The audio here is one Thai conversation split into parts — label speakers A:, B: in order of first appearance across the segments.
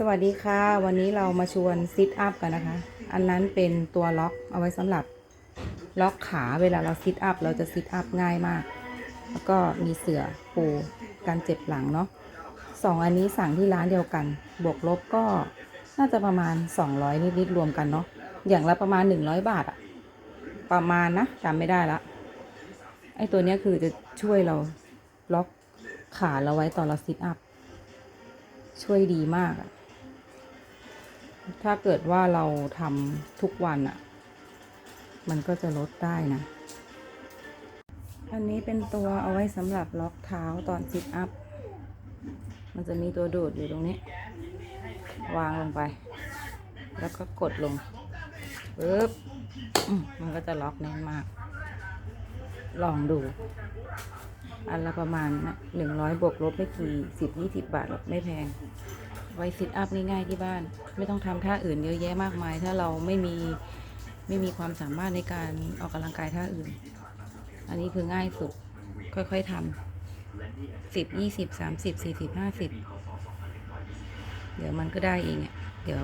A: สวัสดีค่ะ วันนี้เรามาชวนซิทอัพกันนะคะ อันนั้นเป็นตัวล็อกเอาไว้สำหรับล็อกขาเวลาเราซิทอัพเราจะซิทอัพง่ายมาก แล้วก็มีเสื่อปูการเจ็บหลังเนาะสองอันนี้สั่งที่ร้านเดียวกัน บวกลบก็น่าจะประมาณ 200 นิดๆรวมกันเนาะอย่างละประมาณ 100 บาทอะประมาณนะจำไม่ได้ละไอตัวเนี้ยคือจะช่วยเราล็อกขาเราไว้ตอนเราซิทอัพช่วยดีมากอะ ถ้าเกิดว่าเราทำทุกวันอะมันก็จะลดได้นะ อันนี้เป็นตัวเอาไว้สำหรับล็อกเท้าตอนซิทอัพ มันจะมีตัวดูดอยู่ตรงนี้ วางลงไป แล้วก็กดลงปึ๊บมมันก็จะล็อกแน่นมาก ลองดู อันละประมาณหนึ่งร้อยบวกลบไม่กี่สิบยี่สิบบาทหรอกไม่แพง ไว้ซิทอัพง่ายๆที่บ้าน ไม่ต้องทำท่าอื่นเยอะแยะมากมาย ถ้าเราไม่มีไม่มีความสามารถในการออกกำลังกายท่าอื่น อันนี้คือง่ายสุด ค่อยๆทำสิบยี่สิบสามสิบสี่สิบห้าสิบเดี๋ยวมันก็ได้เองอะเดี๋ยว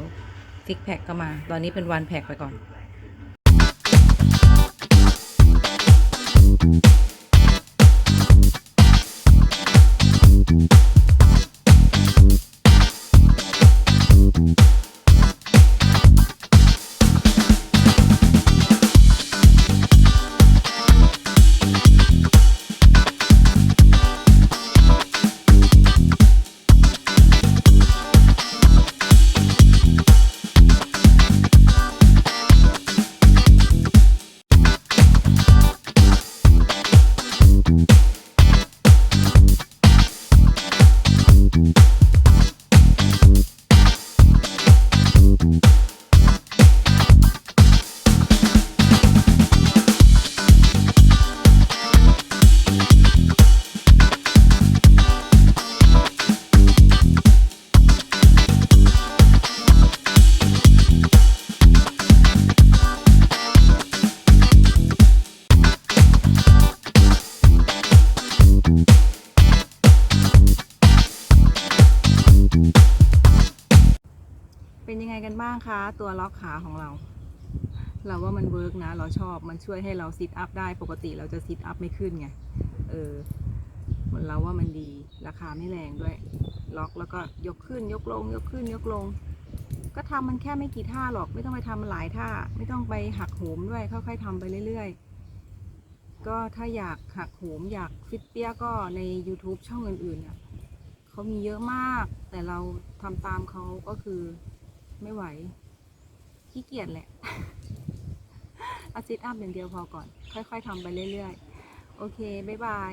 A: ซิกแพคก็มา ตอนนี้เป็นวันแพคไปก่อน Thank you. เป็นยังไงกันบ้างคะ ตัวล็อกขาของเรา เราว่ามันเวิร์กนะ เราชอบมันช่วยให้เราซิทอัพได้ปกติเราจะซิทอัพไม่ขึ้นไง เออมันเราว่ามันดีราคาไม่แรงด้วย ล็อกแล้วก็ยกขึ้นยกลง ยกขึ้นยกลง ก็ทำมันแค่ไม่กี่ท่าหรอก ไม่ต้องไปทำมันหลายท่า ไม่ต้องไปหักโหมด้วยค่อยๆทำไปเรื่อย ๆ ก็ถ้าอยากหักโหมอยากฟิตเปี้ยก็ใน YouTube ช่องอื่นๆ เขามีเยอะมาก แต่เราทำตามเขาก็คือไม่ไหวขี้เกียจแหละอาซิทอัพอย่างเดียวพอก่อน ค่อย ๆทำไปเรื่อยๆ โอเค บ๊ายบาย